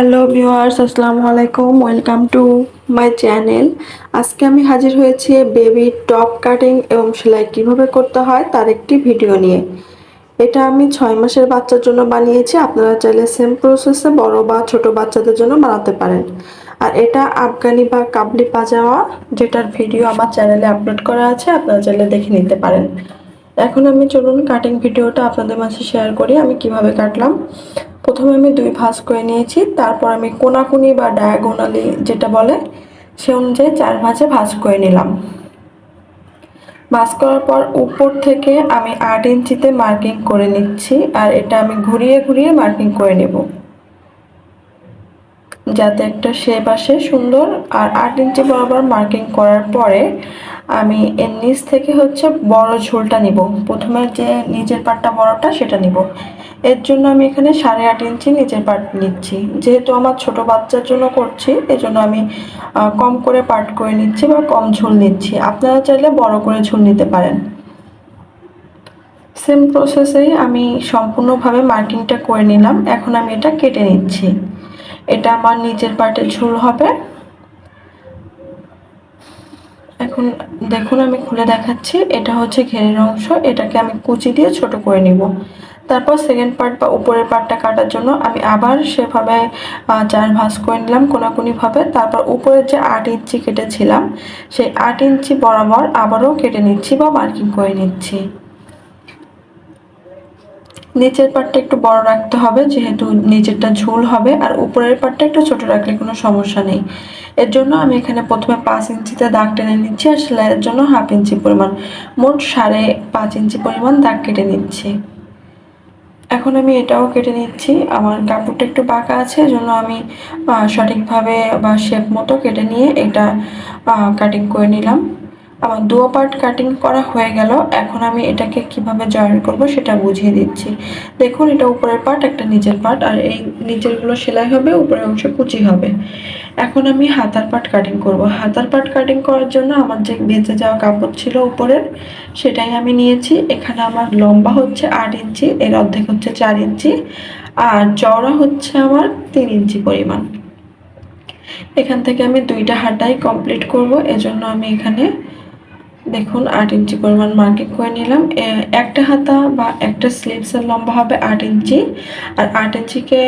Hello viewers আসসালামু আলাইকুম welcome to my channel আজকে আমি হাজির হয়েছি বেবি টপ কাটিং এবং সেলাই কীভাবে করতে হয় তার একটি ভিডিও নিয়ে। এটা আমি ছয় মাসের বাচ্চার জন্য বানিয়েছি, আপনারা চাইলে সেম প্রসেসে বড় বা ছোট বাচ্চাদের জন্য বানাতে পারেন। আর এটা আফগানি বা কাবলি পাজামা, যেটার ভিডিও আমার চ্যানেলে আপলোড করা আছে, আপনারা চাইলে দেখে নিতে পারেন। এখন আমি চলুন কাটিং ভিডিওটা আপনাদের মাঝে শেয়ার করি, আমি কীভাবে কাটলাম। প্রথমে আমি দুই ভাঁজ করে নিয়েছি, তারপর আমি কোনাকুনি বা ডায়াগোনালি যেটা বলে, সে অনুযায়ী চার ভাঁজে ভাঁজ করে নিলাম। ভাঁজ করার পর উপর থেকে আমি আট ইঞ্চিতে মার্কিং করে নিচ্ছি আর এটা আমি ঘুরিয়ে ঘুরিয়ে মার্কিং করে নেব। যাতে একটা শেপ আসে সুন্দর আর আট ইঞ্চি বরাবর মার্কিং করার পরে আমি এর নিচ থেকে হচ্ছে বড় ঝোলটা নিব। প্রথমে যে নিচের পাটটা বড়টা সেটা নিব। এর জন্য আমি এখানে সাড়ে আট ইঞ্চি নিচের পাট নিচ্ছি। যেহেতু আমার ছোট বাচ্চার জন্য করছি, এজন্য আমি কম করে পাট করে নিচ্ছি বা কম ঝোল নিচ্ছি। আপনারা চাইলে বড় করে ঝোল নিতে পারেন। সেম প্রসেসেই আমি সম্পূর্ণভাবে মার্কিংটা করে নিলাম। এখন আমি এটা কেটে নিচ্ছি। এটা আমার নিচের পার্টের ঝোল হবে। এখন দেখুন আমি খুলে দেখাচ্ছি, এটা হচ্ছে ঘেরের অংশ, এটাকে আমি কুচি দিয়ে ছোট করে নিব। তারপর সেকেন্ড পার্ট বা উপরের পার্টটা কাটার জন্য আমি আবার সেভাবে চার ভাঁজ করে নিলাম কোনাকুনিভাবে। তারপর উপরের যে আট ইঞ্চি কেটেছিলাম, সেই আট ইঞ্চি বরাবর আবারও কেটে নিচ্ছি বা মার্কিং করে নিচ্ছি। নিচের পাটটা একটু বড় রাখতে হবে, যেহেতু নিচেরটা ঝোল হবে, আর উপরের পাটটা একটু ছোট রাখলে কোনো সমস্যা নেই। এর জন্য আমি এখানে প্রথমে পাঁচ ইঞ্চিতে দাগ টেনে নিচ্ছি আর সেলাইয়ের জন্য হাফ ইঞ্চি পরিমাণ, মোট সাড়ে পাঁচ ইঞ্চি পরিমাণ দাগ কেটে নিচ্ছি। এখন আমি এটাও কেটে নিচ্ছি, আমার কাপড়টা একটু বাঁকা আছে জন্য আমি সঠিকভাবে বা শেপ মতো কেটে নিয়ে এটা কাটিং করে নিলাম। আমার দুও পার্ট কাটিং করা হয়ে গেল। এখন আমি এটাকে কীভাবে জয়েন করব সেটা বুঝিয়ে দিচ্ছি। দেখুন, এটা উপরের পার্ট একটা নিচের পার্ট আর এই নিচেরগুলো সেলাই হবে, উপরের অংশ কুচি হবে। এখন আমি হাতার পার্ট কাটিং করব। হাতার পার্ট কাটিং করার জন্য আমার যে বেঁচে যাওয়া কাপড় ছিল উপরের, সেটাই আমি নিয়েছি। এখানে আমার লম্বা হচ্ছে আট ইঞ্চি, এর অর্ধেক হচ্ছে চার ইঞ্চি, আর চওড়া হচ্ছে আমার তিন ইঞ্চি পরিমাণ। এখান থেকে আমি দুইটা হাতাই কমপ্লিট করব। এজন্য আমি এখানে দেখুন, আট ইঞ্চি পরিমাণ মার্কিং করে নিলাম। একটা হাতা বা একটা স্লিভসের লম্বা হবে আট ইঞ্চি, আর আট ইঞ্চিকে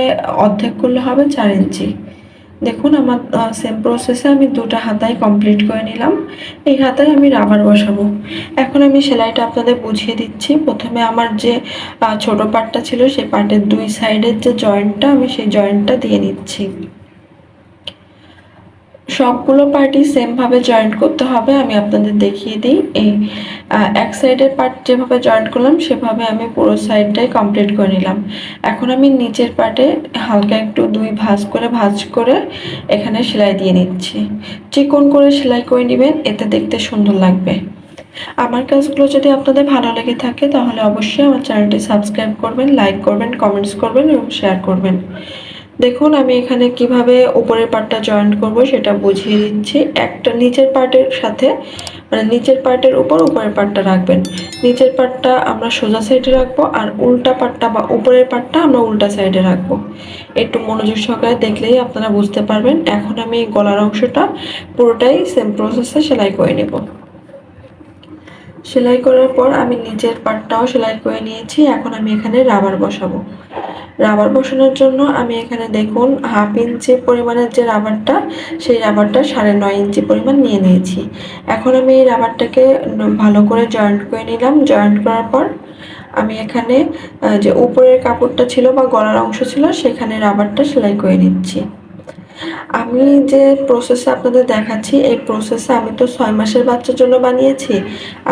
অর্ধেক করলে হবে চার ইঞ্চি। দেখুন, আমার সেম প্রসেসে আমি দুটো হাতায় কমপ্লিট করে নিলাম। এই হাতায় আমি রাবার বসাবো। এখন আমি সেলাইটা আপনাদের বুঝিয়ে দিচ্ছি। প্রথমে আমার যে ছোট পার্টটা ছিল সেই পার্টের দুই সাইডের যে জয়েন্টটা আমি সেই জয়েন্টটা দিয়ে নিচ্ছি। সবগুলো পার্টি সেমভাবে জয়েন্ট করতে হবে, আমি আপনাদের দেখিয়ে দিই। এই এক সাইডের পার্ট যেভাবে জয়েন্ট করলাম, সেভাবে আমি পুরো সাইডটাই কমপ্লিট করে নিলাম। এখন আমি নিচের পার্টে হালকা একটু দুই ভাঁজ করে ভাঁজ করে এখানে সেলাই দিয়ে নিচ্ছি। চিকন করে সেলাই করে নেবেন, এতে দেখতে সুন্দর লাগবে। আমার কাজগুলো যদি আপনাদের ভালো লেগে থাকে, তাহলে অবশ্যই আমার চ্যানেলটি সাবস্ক্রাইব করবেন লাইক করবেন কমেন্টস করবেন এবং শেয়ার করবেন। দেখুন, আমি এখানে কীভাবে উপরের পার্টটা জয়েন্ট করব সেটা বুঝিয়ে দিচ্ছি। একটা নিচের পার্টের সাথে মানে নিচের পার্টের উপর উপরের পার্টটা রাখবেন। নিচের পার্টটা আমরা সোজা সাইডে রাখব আর উল্টা পার্টটা বা উপরের পার্টটা আমরা উল্টা সাইডে রাখব। একটু মনোযোগ সহকারে দেখলেই আপনারা বুঝতে পারবেন। এখন আমি গলার অংশটা পুরোটাই সেম প্রসেসে সেলাই করে নেব। সেলাই করার পর আমি নিচের পার্টটাও সেলাই করে নিয়েছি। এখন আমি এখানে রাবার বসাবো। রাবার বসানোর জন্য আমি এখানে দেখুন হাফ ইঞ্চি পরিমাণের যে রাবারটা, সেই রাবারটা সাড়ে নয় ইঞ্চি পরিমাণ নিয়ে নিয়েছি। এখন আমি এই রাবারটাকে ভালো করে জয়েন্ট করে নিলাম। জয়েন্ট করার পর আমি এখানে যে উপরের কাপড়টা ছিল বা গলার অংশ ছিল, সেখানে রাবারটা সেলাই করে নিচ্ছি। আমি যে প্রসেসে আপনাদের দেখাচ্ছি, এই প্রসেসে আমি তো ছয় মাসের বাচ্চার জন্য বানিয়েছি।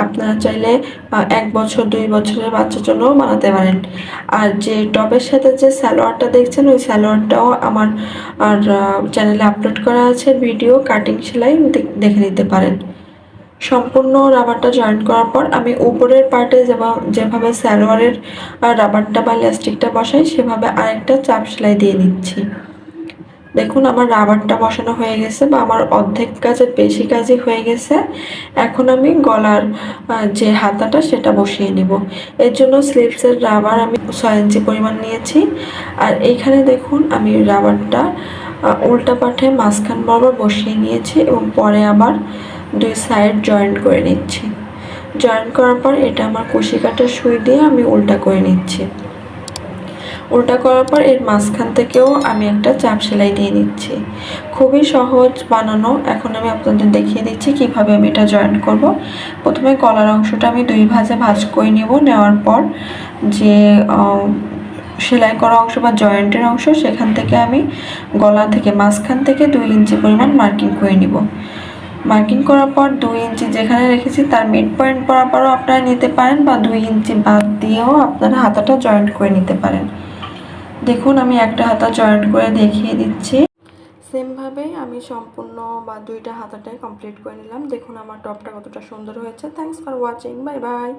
আপনারা চাইলে এক বছর, দুই বছরের বাচ্চার জন্যও বানাতে পারেন। আর যে টবের সাথে যে স্যালোয়ারটা দেখছেন, ওই স্যালোয়ারটাও আমার, আর চ্যানেলে আপলোড করা আছে, ভিডিও কাটিং সেলাই দেখে নিতে পারেন। সম্পূর্ণ রাবারটা জয়েন করার পর আমি উপরের পার্টে যেভাবে স্যালোয়ারের রাবারটা বা ইলাস্টিকটা বসাই, সেভাবে আরেকটা চাপ সেলাই দিয়ে নিচ্ছি। দেখুন, আমার রাবারটা বসানো হয়ে গেছে বা আমার অর্ধেক কাজের বেশি কাজই হয়ে গেছে। এখন আমি গলার যে হাতাটা সেটা বসিয়ে নিব। এর জন্য স্লিপসের রাবার আমি ছয় ইঞ্চি পরিমাণ নিয়েছি। আর এইখানে দেখুন, আমি রাবারটা উল্টা পাঠে মাঝখান বরাবর বসিয়ে নিয়েছি এবং পরে আবার দুই সাইড জয়েন্ট করে নিচ্ছি। জয়েন্ট করার পর এটা আমার কুশি কাটার সুই দিয়ে আমি উল্টা করে নিচ্ছি। উল্টা করার পর এর মাঝখান থেকেও আমি একটা চাপ সেলাই দিয়ে নিচ্ছি খুবই সহজ বানানো। এখন আমি আপনাদের দেখিয়ে দিচ্ছি কীভাবে আমি এটা জয়েন করব। প্রথমে গলার অংশটা আমি দুই ভাজে ভাজ করে নেব। নেওয়ার পর যে সেলাই করা অংশ বা জয়েন্টের অংশ, সেখান থেকে আমি গলা থেকে মাঝখান থেকে দুই ইঞ্চি পরিমাণ মার্কিং করে নিব। মার্কিং করার পর দুই ইঞ্চি যেখানে রেখেছি তার মিড পয়েন্ট বরাবরও আপনারা নিতে পারেন বা দুই ইঞ্চি বাদ দিয়েও আপনারা হাতাটা জয়েন্ট করে নিতে পারেন। দেখুন, আমি একটা হাতা জয়েন্ট করে দেখিয়ে দিচ্ছি। সেমভাবেই আমি সম্পূর্ণ বা দুইটা হাতাটাই কমপ্লিট করে নিলাম। দেখুন, আমার টপটা কতটা সুন্দর হয়েছে। Thanks for watching bye bye